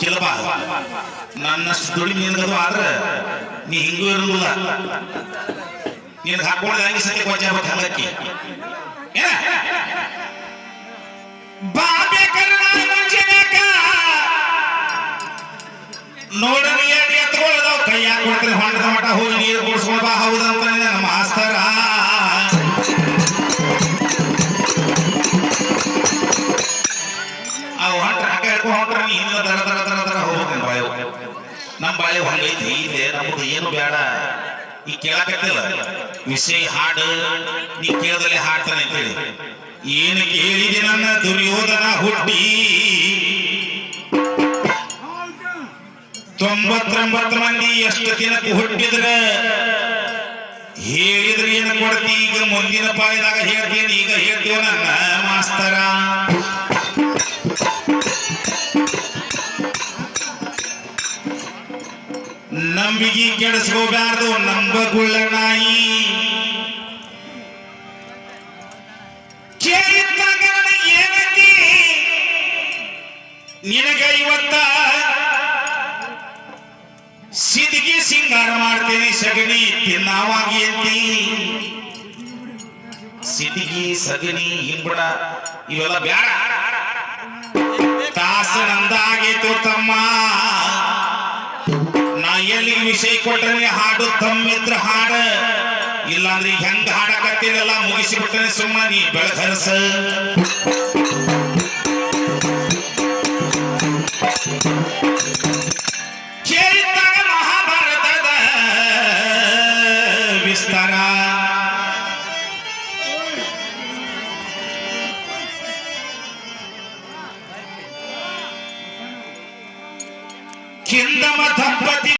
ಕೆಲಬ ನನ್ನಷ್ಟು ತುಳಿ ನಿನಗದು ಆದ್ರೆ ನೀ ಹಿಂಗೂ ಇರುವುದಿಲ್ಲ ನೀನು ಹಾಕೊಂಡು ಹಂಗೆ ಸರಿ ಕೊಚ್ಚ ಆಗ್ಬೇಕು ಹಂಗಕ್ಕೆ. ಬಾಬೆ ಕರ್ಣಾಂಜನಕ ನೋಡಲಿ ಎತ್ಕೊಳ್ಳದಾವ ಕೈಯಾಗ ಕೊಡ್ತಾರೆ ಹೊಂಡದ ಮಟ ಹೋಗಿ ನೀರು ಕುಡಿಸ್ಕೊಳ್ಬಾ ಹೌದಂತ ಹಂಗೈತಿ ಇದೆ, ನಮ್ದು ಏನು ಬೇಡ. ಈ ಕೇಳಕತ್ತಿಲ್ಲ. ವಿಷಯ ಹಾಡು, ನೀ ಕೇಳದಲ್ಲಿ ಹಾಡ್ತಾನೆ ಅಂತೇಳಿ. ಏನು ಕೇಳಿದೆ ನನ್ನ ದುರ್ಯೋಧನ ಹುಟ್ಟಿ. ತೊಂಬತ್ತೊಂಬತ್ತು ಮಂದಿ ಎಷ್ಟು ದಿನಕ್ಕೆ ಹುಟ್ಟಿದ್ರ. ಹೇಳಿದ್ರೆ ಏನು ಕೊಡ್ತಿ? ಈಗ ಮುಂದಿನ ಪಾಯದಾಗ ಹೇಳ್ತೀನಿ, ಈಗ ಹೇಳ್ತೀವ ನನ್ನ ಮಾಸ್ತರ. ನಂಬಿಕೆ ಕೆಡಿಸ್ಕೋಬಾರ್ದು ನಂಬಗುಳ್ಳ ನಾಯಿ. ಕೇಳಿದ್ದಾಗ ನನಗೆ ಇವತ್ತ ಸಿದಿಗೆ ಸಿಂಗಾರ ಮಾಡ್ತೇನೆ ಸಗಣಿ, ತಿನ್ನಾವಾಗಿ ಅಂತಿ. ಸಿದಿಗಿ ಸಗಣಿ ಹಿಂಬಡ ಇವೆಲ್ಲ ಬ್ಯಾಡ. ತಾಸ ನಂದಾಗಿತ್ತು ತಮ್ಮ. ಎಲ್ಲಿ ವಿಷಯ ಕೊಟ್ಟರೆ ಹಾಡು ತಮ್ಮಿದ್ರ ಹಾಡ. ಇಲ್ಲಾಂದ್ರೆ ಹೆಂಗ ಹಾಡಕತ್ತೀರಲ್ಲ ಮುಗಿಸಿಬಿಟ್ರೆ ಸುಮ್ಮ ನೀ ಕೇಳಿದ್ದಾಗ ಮಹಾಭಾರತದ ವಿಸ್ತಾರ. ಕಿಂದಮ ದಂಪತಿ